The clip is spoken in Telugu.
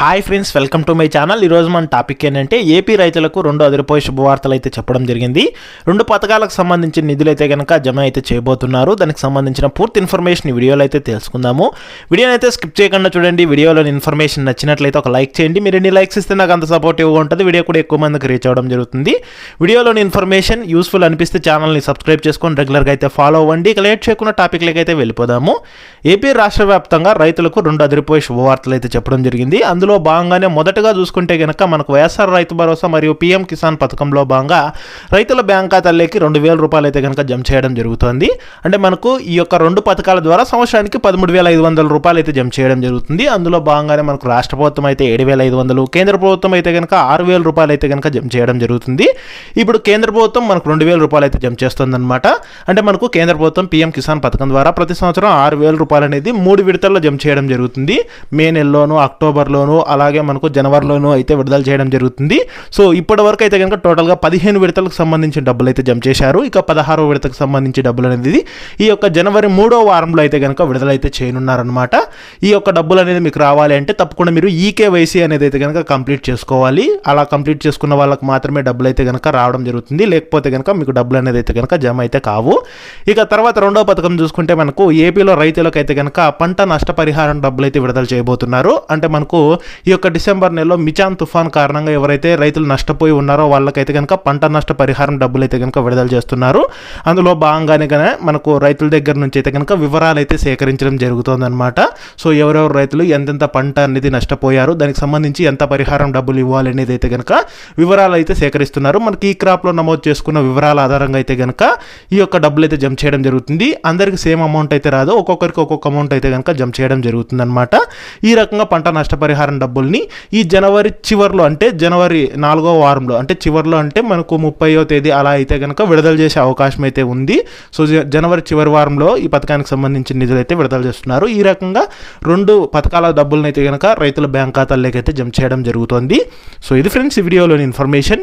Hi friends welcome to my channel. ఈరోజు మన టాపిక్ ఏంటంటే ఏపీ రైతులకు రెండు అదిరిపోయే శుభవార్తలు అయితే చెప్పడం జరిగింది. రెండు పథకాలకు సంబంధించిన నిధులు అయితే కనుక జమ అయితే చేయబోతున్నారు. దానికి సంబంధించిన పూర్తి ఇన్ఫర్మేషన్ వీడియోలో అయితే తెలుసుకుందాము. వీడియోని అయితే స్కిప్ చేయకుండా చూడండి. వీడియోలోని ఇన్ఫర్మేషన్ నచ్చినట్లయితే ఒక లైక్ చేయండి. మీరు ఎన్ని లైక్స్ ఇస్తే నాకు అంత సపోర్టివ్గా ఉంటుంది. వీడియో కూడా ఎక్కువ మందికి రీచ్ అవ్వడం జరుగుతుంది. వీడియోలోని ఇన్ఫర్మేషన్ యూస్ఫుల్ అనిపిస్తే ఛానల్ని సబ్స్క్రైబ్ చేసుకొని రెగ్యులర్గా అయితే ఫాలో అవ్వండి. ఇక లేట్ చేయకుండా టాపిక్లకి అయితే వెళ్ళిపోదాము. ఏపీ రాష్ట్ర వ్యాప్తంగా రైతులకు రెండు అదిరిపోయే శుభవార్తలు అయితే చెప్పడం జరిగింది. అందులో భాగంగానే మొదటగా చూసుకుంటే గనక మనకు వైఎస్ఆర్ రైతు భరోసా మరియు పీఎం కిసాన్ పథకంలో భాగంగా రైతుల బ్యాంక్ ఖాతాల్లోకి రెండు వేల రూపాయలు అయితే కనుక జమ చేయడం జరుగుతుంది. అంటే మనకు ఈ యొక్క రెండు పథకాల ద్వారా సంవత్సరానికి పదమూడు వేల ఐదు వందల రూపాయలు అయితే జమ చేయడం జరుగుతుంది. అందులో భాగంగానే మనకు రాష్ట్ర ప్రభుత్వం అయితే ఏడు వేల ఐదు వందలు కేంద్ర ప్రభుత్వం అయితే కనుక ఆరు వేల రూపాయలు అయితే కనుక జమ చేయడం జరుగుతుంది. ఇప్పుడు కేంద్ర ప్రభుత్వం మనకు రెండు వేల రూపాయలు అయితే జమ చేస్తుందన్నమాట. అంటే మనకు కేంద్ర ప్రభుత్వం పీఎం కిసాన్ పథకం ద్వారా ప్రతి సంవత్సరం ఆరు వేల రూపాయలు అనేది మూడు విడతల్లో జమ చేయడం జరుగుతుంది. మే నెలలోను అక్టోబర్లోను అలాగే మనకు జనవరిలోనూ అయితే విడుదల చేయడం జరుగుతుంది. సో ఇప్పటి వరకు అయితే కనుక టోటల్గా పదిహేను విడతలకు సంబంధించిన డబ్బులు అయితే జమ చేశారు. ఇక పదహారో విడతకు సంబంధించి డబ్బులు అనేది ఈ యొక్క జనవరి మూడో వారంలో అయితే కనుక విడుదలైతే చేయనున్నారనమాట ఈ యొక్క డబ్బులు అనేది మీకు రావాలి అంటే తప్పకుండా మీరు ఈకేవైసీ అనేది అయితే కనుక కంప్లీట్ చేసుకోవాలి. అలా కంప్లీట్ చేసుకున్న వాళ్ళకి మాత్రమే డబ్బులు అయితే కనుక రావడం జరుగుతుంది. లేకపోతే కనుక మీకు డబ్బులు అనేది అయితే కనుక జమ అయితే కావు. ఇక తర్వాత రెండో పథకం చూసుకుంటే మనకు ఏపీలో రైతులకు అయితే కనుక పంట నష్టపరిహారం డబ్బులు అయితే విడుదల చేయబోతున్నారు. అంటే మనకు ఈ యొక్క డిసెంబర్ నెలలో మిచాన్ తుఫాన్ కారణంగా ఎవరైతే రైతులు నష్టపోయి ఉన్నారో వాళ్ళకైతే కనుక పంట నష్ట పరిహారం డబ్బులు అయితే కనుక విడుదల చేస్తున్నారు. అందులో భాగంగానే కనుక మనకు రైతుల దగ్గర నుంచి అయితే కనుక వివరాలు అయితే సేకరించడం జరుగుతుందన్నమాట. సో ఎవరెవరు రైతులు ఎంతెంత పంట అనేది నష్టపోయారు దానికి సంబంధించి ఎంత పరిహారం డబ్బులు ఇవ్వాలి అనేది అయితే కనుక వివరాలు అయితే సేకరిస్తున్నారు. మనకి ఈ క్రాప్లో నమోదు చేసుకున్న వివరాల ఆధారంగా అయితే కనుక ఈ యొక్క డబ్బులు అయితే జమ చేయడం జరుగుతుంది. అందరికి సేమ్ అమౌంట్ అయితే రాదు ఒక్కొక్కరికి ఒక్కొక్క అమౌంట్ అయితే కనుక జమ చేయడం జరుగుతుంది అనమాట ఈ రకంగా పంట నష్టపరిహారం డబ్బుల్ని ఈ జనవరి చివరిలో అంటే జనవరి నాలుగో వారంలో అంటే చివరిలో అంటే మనకు ముప్పైయో తేదీ అలా అయితే కనుక విడుదల చేసే అవకాశం అయితే ఉంది. సో జనవరి చివరి వారంలో ఈ పథకానికి సంబంధించిన నిధులు అయితే విడుదల చేస్తున్నారు. ఈ రకంగా రెండు పథకాల డబ్బులను అయితే కనుక రైతుల బ్యాంక్ ఖాతాల్లోకి అయితే జమ చేయడం జరుగుతుంది. సో ఇది ఫ్రెండ్స్ ఈ వీడియోలోని ఇన్ఫర్మేషన్.